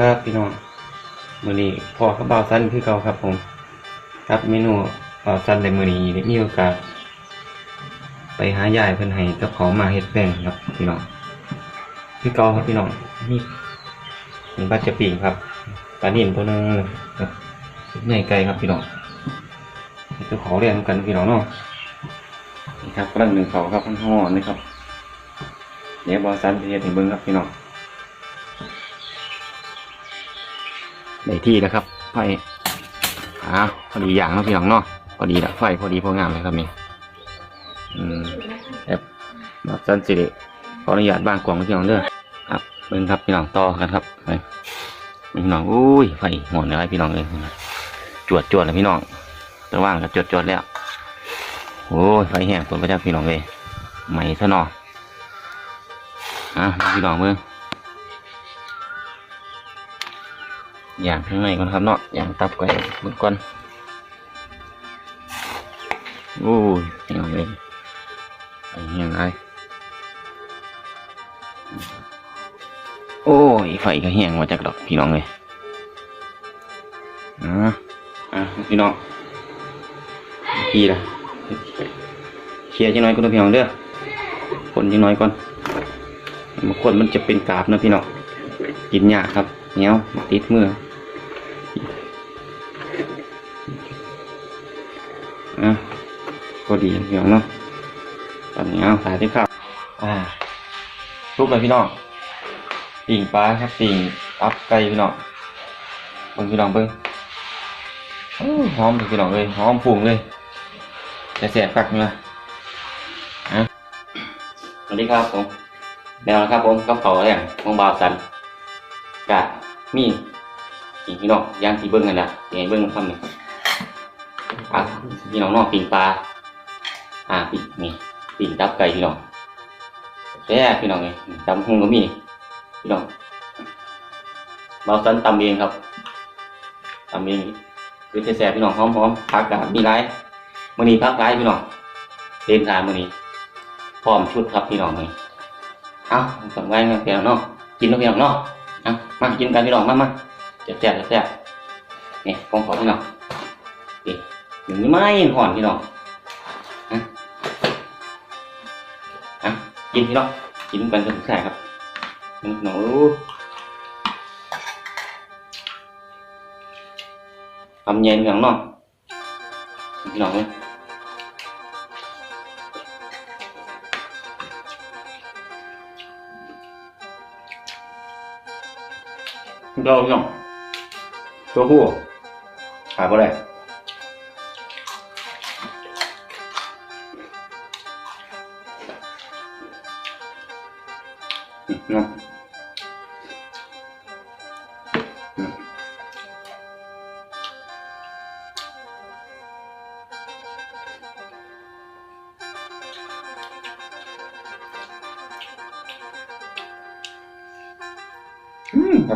ครับพี่น้องมือนี้พ่อกับบ่าวซันคือเก่าครับผม ครับเมนูบ่าวซันในมือนี้ได้มีโอกาส ไปหายายเพิ่นให้กับเขาวมาเฮ็ดแป้งครับพี่น้องคือเก่าครับพี่น้องนี่มีบัตรจะปีกครับปลานิ่นตัวหนึงครับเนื้อไก่ครับพี่น้องนี่คือของเรียนกันพี่น้องเนาะนี่ครับกำลังหนึ่งเขาครับห่อนๆนี่ครับเดี๋ยวบ่าวซันจะเฮ็ดให้เบิ่งครับพี่น้อง ที่แล้วครับไฟอ่าพอดีอย่างนะพี่น้องเนาะพอดีละไฟพอดีพองามเลยครับนี่อืมแบบแบบสันสิริขออนุญาตบ้างกล่องพี่น้องเด้อครับเบิ่งครับพี่น้องต่อกันครับไปพี่น้องอุ้ยไฟหอนอะไรพี่น้องเลยจวดจวดเลยพี่น้องแต่ว่างกับจวดจวดแล้วโอ้ยไฟแห้งฝนพระจ้าพี่น้องเลยใหม่ซะหน่ออะพี่น้องเบิ่ง อย่างข้างในก่อนครับเนาะอย่างตับไก่เบื้องก่อนโอ้ยพี่น้องเลยไปยังไงโอ้ยไฟก็แห้งมาจากดอกพี่น้องเลยอะอะพี่น้องพี่ละเคลียร์จังน้อยก่อนเพี่น้องเด้อคนจังน้อยก่อนบางคนมันจะเป็นกราบนะพี่น้องกินยากครับเหนียวติดมือ ดีพี่น้องเนาะตอนนี้เอาสายที่ข้าวอ่าทุกเลยพี่น้องปิ่งปลาครับปิ่งตับไก่พี่น้องเบิ่งพี่น้องเบิ่งอู้หอมเลยพี่น้องเลยหอมฟุ้งเลยแต่แสบคักนี่ละอะสวัสดีครับผมแนวนะครับผมกับเขาเนี่ยมองบาวสันกะมีอีกพี่น้องย่างที่เบิ้งกันละยังไงเบิ้งคำหนึ่งอะพี่น้องเนอกปิ่งปลา อ่าปิ่งนี่ปิ่งตับไก่พี่น้องแซ่พี่น้องเลยตำหงก็มีพี่น้องเราสันตำเองครับตำเองคือแซ่บพี่น้องหอมๆผักกาดมีไรมือนี้ผักไรพี่น้องเต็มทานมือนี้พร้อมชุดครับพี่น้องเลยเอาสำไว้กันพี่น้องเนาะกินแล้วพี่น้องเนาะมากินกันพี่น้องมามาแซ่บๆแซ่บนี่ของขอพี่น้องอย่างนี้ไม่ห่อนพี่น้อง กินพี่น้องกินกันจนถึงแสครับนี่หนูทำเย็นอย่างน้องพี่น้องเลยเราพี่น้องตัวผู้ขายไปเลยเนาะอืมอืมครั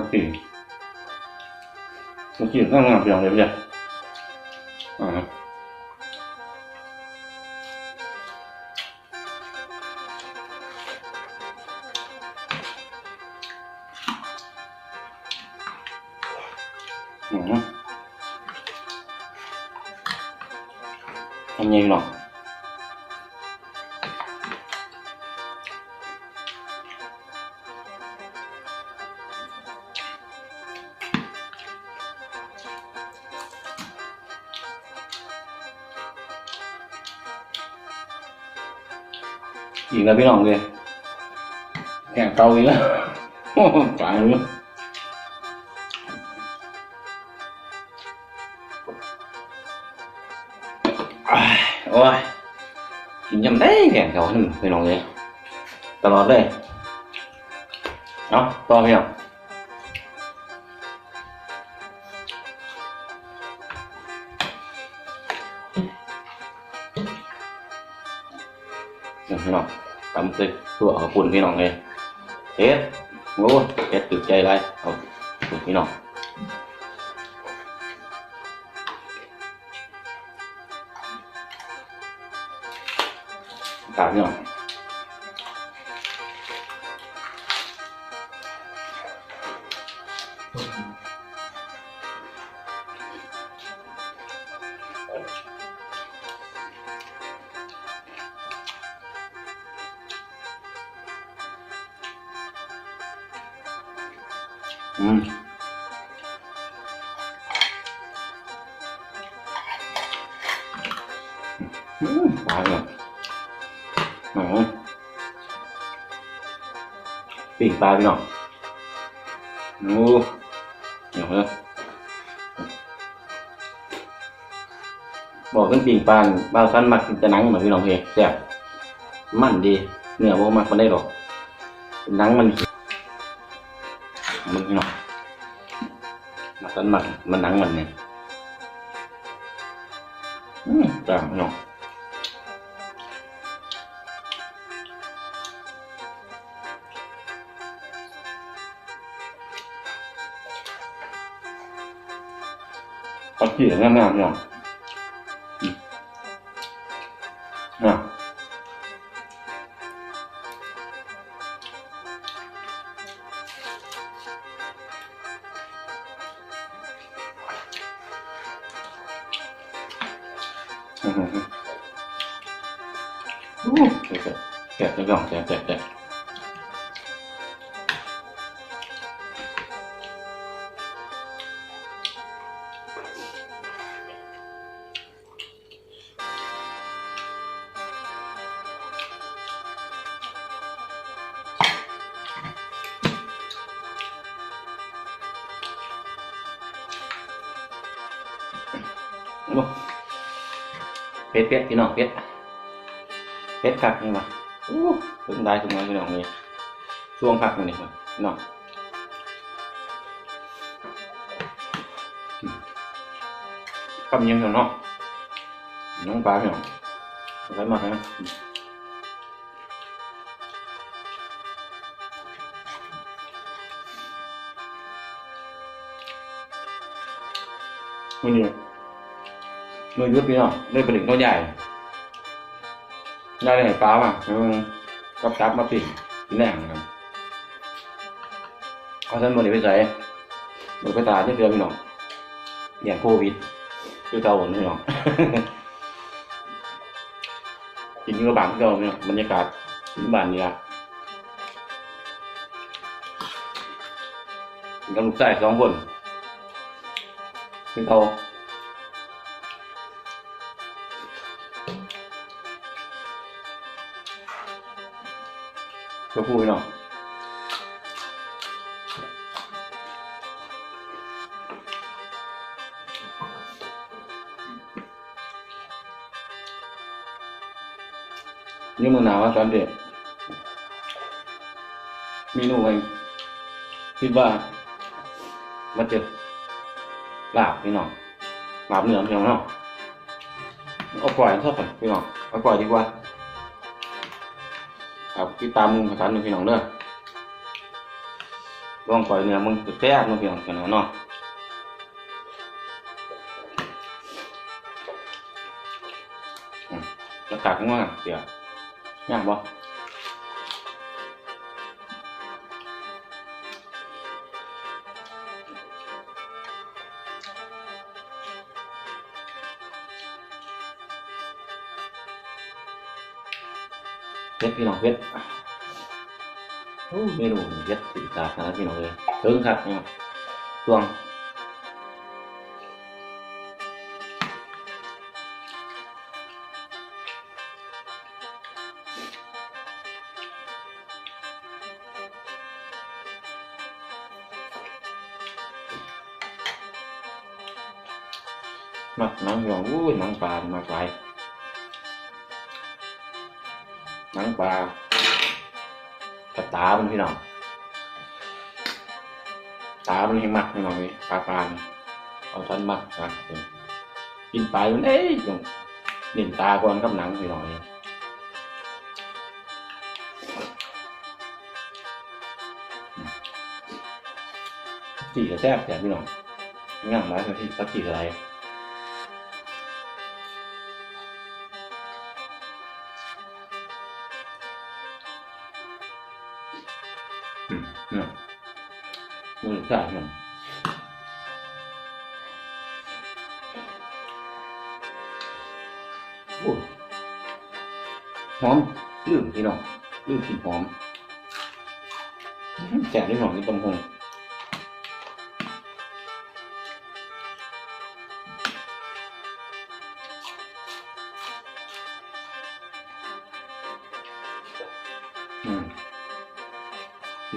บจริงเมื่อกี้ข้างหน้ อีกแล้วพี่น้องเลยแข่งเกาอีกแล้วโอ้โหตายเลยอ้ายโอ้ยกินยำได้แข่งเขาหนึ่งไปลองเลยตลอดเลย เอาต่อไปเอา พี่น้องตำตึกตัวเอาปุ่นพี่น้องเลยเฮ็ดโอ้ยเฮ็ดตึกใจไรเอาปุ่นพี่น้อง cả nhỉ อืมอืม ปลาเนี่ยอ๋อปิ้งปลาพี่น้องโอ้เดี๋ยวเลยบอกเพิ่นปิ้งปลานบ้าวสันมักกินแต่หนังเหมือนพี่น้องเพแซ่บมันดี เนื้อบ่มักมันได้หรอกหนังมัน มันพี่น้องมาสันมักมันหนังมันเนี่ยอืมแซ่บพี่น้องปักกี้งามๆพี่น้องอืมอะ เป็ดเป็ดพี่น้องเป็ดเป็ดคักนี่มาอู้ถึงได้ถึงมาพี่น้องเลยช่วงคักนี่ครับพี่น้องอืมคำยังเถอะเนาะน้องปลาพี่น้องอะไรมากนะอืมมื้อนี้ มือยุดพี่น้องเลยไปถึงเขาใหญ่ได้เลยปลาป่ะแล้วมันก็จับมาปิ่งกินแหน่งครับเอาท่านบริไปใส่บริไปตาที่เดือพี่น้องอย่างโควิดคือเก่าหมดพี่น้องกินอยู่กับบ้านที่เก่าพี่น้องบรรยากาศกินบ้านนี่ละกินกับลูกชายสองคนคือเตา วอะตอนเด็กเมนูไว้คิดว่ามันจะลาบพี่น้องลาบ ครับที่ตามมึงประสานหนึ่งพี่น้องเด้อลองปล่อยเนื้อมึงแซ่บๆมึงพี่น้องกันเนาะอืมจะตักมั้งอะเดี๋ยวย่างบ่ เพชรพี่น้องเพชรโอ้ไม่รู้เพชรสีตาขนาดพี่น้องเลยถึงครับเนี่ยช่วงมักหนังพี่น้องอุ้ยหนังปลามากหล หนังปลากระตามันพี่น้องตามันให้มักพี่น้องเลยปลาปลาเอาฉันมักนะกินไปมันเอ้ยยังเน้นตาก่อนกับหนังพี่น้องเลยจีกระแทบแถมพี่น้องง่ามไรสักทีสักทีอะไร เนี่ยมือใส่พี่น้องโอ้หอมลืมพี่น้องลืมกลิ่นหอมแสบพี่นองนี่ตรงหง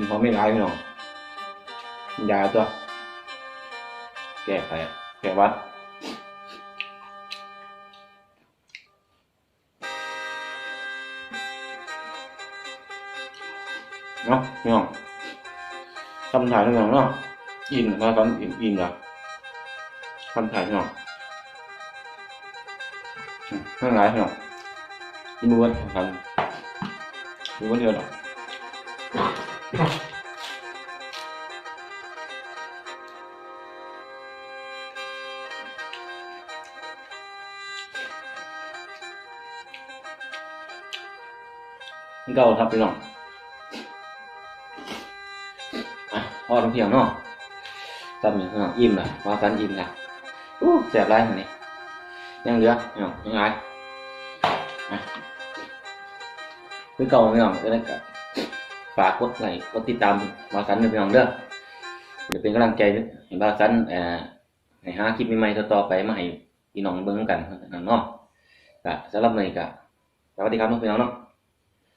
กินพอไม่ร้ายพี่น้องยาตัว แก้ไขแก้วัดเนาะพี่น้องคำถ่ายพี่น้องเนาะอินมาตอนอินอินละคำถ่ายพี่น้องอืมข้างหลายพี่น้องกินม้วนครับม้วนเดียวหรอ เก่าครับพี่น้องอะพอต้องเพียงเนาะจำอย่างเนาะอิ่มละว่าสันอิ่มละอู้แสบไรอันนี้ยังเหลือเนาะยังไงคือเก่าไม่น้องก็ได้กับ ฝากกดไลค์กดติดตามมาสันเป็น้องเด้อเดี๋ยวเป็นกำลังใจให้ว่าสันเอ่อให้หาคลิปใหม่ๆต่อๆไปมาให้พี่น้องเบิ่งกันนั่นเนาะก็สำหรับเนี้ก็สวัสดีครับน้องพี่น้องเนาะ